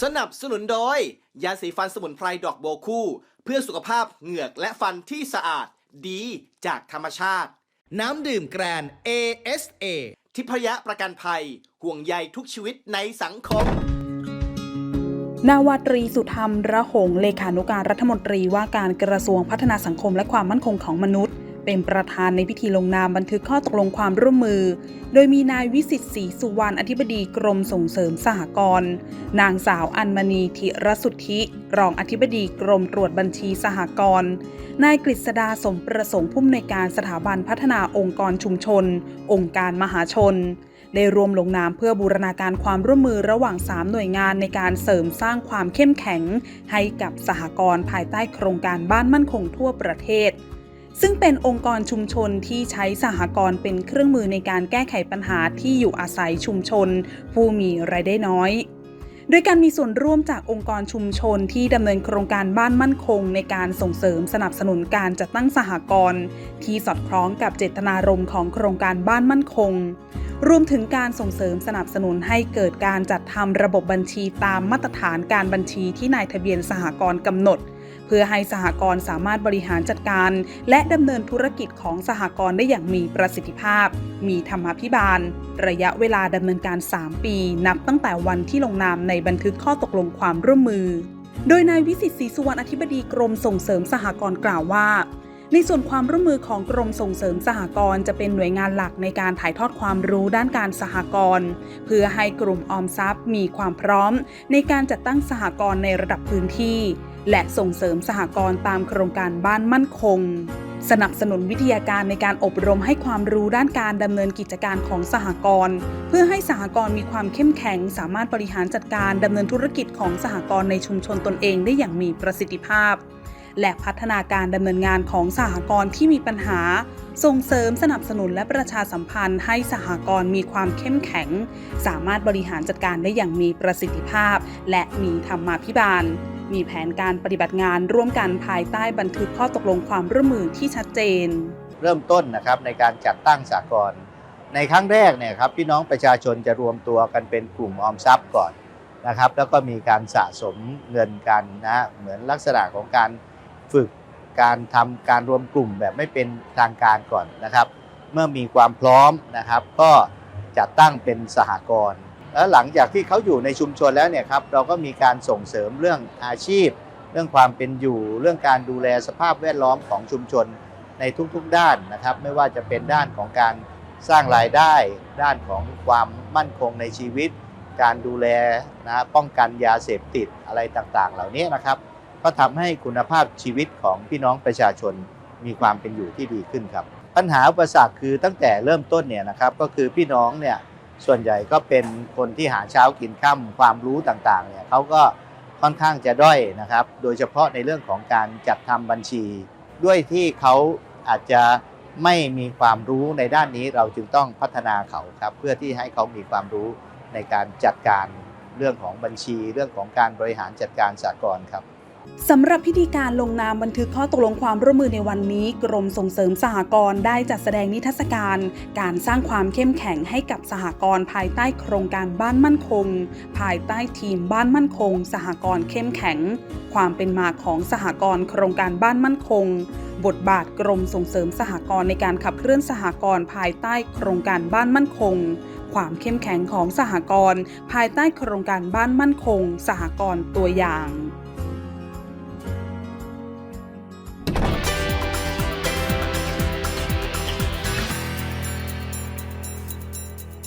สนับสนุนโดย ยาสีฟันสมุนไพรดอกโบวคู่ เพื่อสุขภาพเหงือกและฟันที่สะอาดดีจากธรรมชาติ น้ำดื่มแกรน ASA ทิพยะประกันภัย ห่วงใยทุกชีวิตในสังคม นาวาตรีสุธรรมระหง เลขานุการรัฐมนตรีว่าการกระทรวงพัฒนาสังคมและความมั่นคงของมนุษย์ เป็นประธานในพิธีลงนามบันทึกข้อตกลงความร่วมมือ โดยมีนายวิสิตศรีสุวรรณอธิบดีกรมส่งเสริมสหกรณ์นางสาวอัญมณีธิรสุทธิ รองอธิบดีกรมตรวจบัญชีสหกรณ์นายกฤษดาสมประสงค์ผู้อำนวยการสถาบันพัฒนาองค์กรชุมชน องค์การมหาชน ได้รวมลงนามเพื่อบูรณาการความร่วมมือระหว่าง 3 หน่วยงานในการเสริมสร้างความเข้มแข็ง ให้กับสหกรณ์ภายใต้โครงการบ้านมั่นคงทั่วประเทศ ซึ่งเป็นองค์กรชุมชนที่ใช้สหกรณ์เป็นเครื่องมือในการแก้ไขปัญหาที่อยู่อาศัยชุมชน ผู้มีรายได้น้อย โดยการมีส่วนร่วมจากองค์กรชุมชนที่ดำเนินโครงการบ้านมั่นคง ในการส่งเสริมสนับสนุนการจัดตั้งสหกรณ์ที่สอดคล้องกับเจตนารมณ์ของโครงการบ้านมั่นคง รวมถึงการส่งเสริมสนับสนุนให้เกิดการจัดทำระบบบัญชีตามมาตรฐานการบัญชีที่นายทะเบียนสหกรณ์กำหนด เพื่อให้สหกรณ์สามารถบริหารจัดการ และดำเนินธุรกิจของสหกรณ์ได้อย่างมีประสิทธิภาพ มีธรรมาภิบาล ระยะเวลาดำเนินการ 3 ปี นับตั้งแต่วันที่ลงนามในบันทึกข้อตกลงความร่วมมือ โดยนายวิสิตศรีสุวรรณอธิบดีกรมส่งเสริมสหกรณ์กล่าวว่า ในส่วนความร่วมมือของกรมส่งเสริมสหกรณ์จะเป็นหน่วยงานหลักในการถ่ายทอดความรู้ด้านการสหกรณ์เพื่อให้กลุ่มออมทรัพย์มีความพร้อม ในการจัดตั้งสหกรณ์ในระดับพื้นที่ และส่งเสริมสหกรณ์ตามโครงการบ้านมั่นคงสนับสนุนวิทยาการในการอบรมให้ความรู้ด้านการดำเนินกิจการของสหกรณ์เพื่อให้สหกรณ์มีความเข้มแข็ง สามารถบริหารจัดการดำเนินธุรกิจของสหกรณ์ในชุมชนตนเองได้อย่างมีประสิทธิภาพ และพัฒนาการดำเนินงานของสหกรณ์ที่มีปัญหา ส่งเสริมสนับสนุนและประชาสัมพันธ์ให้สหกรณ์มีความเข้มแข็ง สามารถบริหารจัดการได้อย่างมีประสิทธิภาพ และมีธรรมาภิบาล มีแผนการปฏิบัติงานร่วมกันภายใต้บันทึกข้อตกลงความร่วมมือที่ชัดเจน เริ่มต้นนะครับในการจัดตั้งสากลในครั้งแรกเนี่ยครับพี่น้องประชาชนจะรวมตัวกันเป็นกลุ่มออมทรัพย์ก่อนนะครับแล้วก็มีการสะสมเงินกันนะเหมือนลักษณะของการ ฝึกการทำการรวมกลุ่มแบบไม่เป็นทางการก่อนนะครับ เมื่อมีความพร้อมนะครับ ก็จัดตั้งเป็นสหกรณ์แล้วหลังจากที่เขาอยู่ในชุมชนแล้วเนี่ยครับเราก็มีการส่งเสริมเรื่องอาชีพ เรื่องความเป็นอยู่ เรื่องการดูแลสภาพแวดล้อมของชุมชนในทุกๆด้านนะครับ ไม่ว่าจะเป็นด้านของการสร้างรายได้ ด้านของความมั่นคงในชีวิต การดูแลนะป้องกันยาเสพติดอะไรต่างๆ เหล่านี้นะครับ ก็ทำให้คุณภาพชีวิตของพี่น้องประชาชนมีความเป็นอยู่ที่ดีขึ้นครับ ปัญหาอุปสรรคคือตั้งแต่เริ่มต้นเนี่ยนะครับก็คือพี่น้องเนี่ยส่วนใหญ่ก็เป็นคนที่หาเช้ากินค่ำความรู้ต่างๆเนี่ยเขาก็ค่อนข้างจะด้อยนะครับ โดยเฉพาะในเรื่องของการจัดทำบัญชี ด้วยที่เขาอาจจะไม่มีความรู้ในด้านนี้เราจึงต้องพัฒนาเขาครับเพื่อที่ให้เขามีความรู้ในการจัดการเรื่องของบัญชี เรื่องของการบริหารจัดการสากลครับ สำหรับพิธีการลงนามบันทึกข้อตกลงความร่วมมือในวันนี้ กรมส่งเสริมสหกรณ์ได้จัดแสดงนิทรรศการ การสร้างความเข้มแข็งให้กับสหกรณ์ภายใต้โครงการบ้านมั่นคง ภายใต้ทีมบ้านมั่นคง สหกรณ์เข้มแข็ง ความเป็นมาของสหกรณ์โครงการบ้านมั่นคง บทบาทกรมส่งเสริมสหกรณ์ในการขับเคลื่อนสหกรณ์ภายใต้โครงการบ้านมั่นคง ความเข้มแข็งของสหกรณ์ภายใต้โครงการบ้านมั่นคง สหกรณ์ตัวอย่าง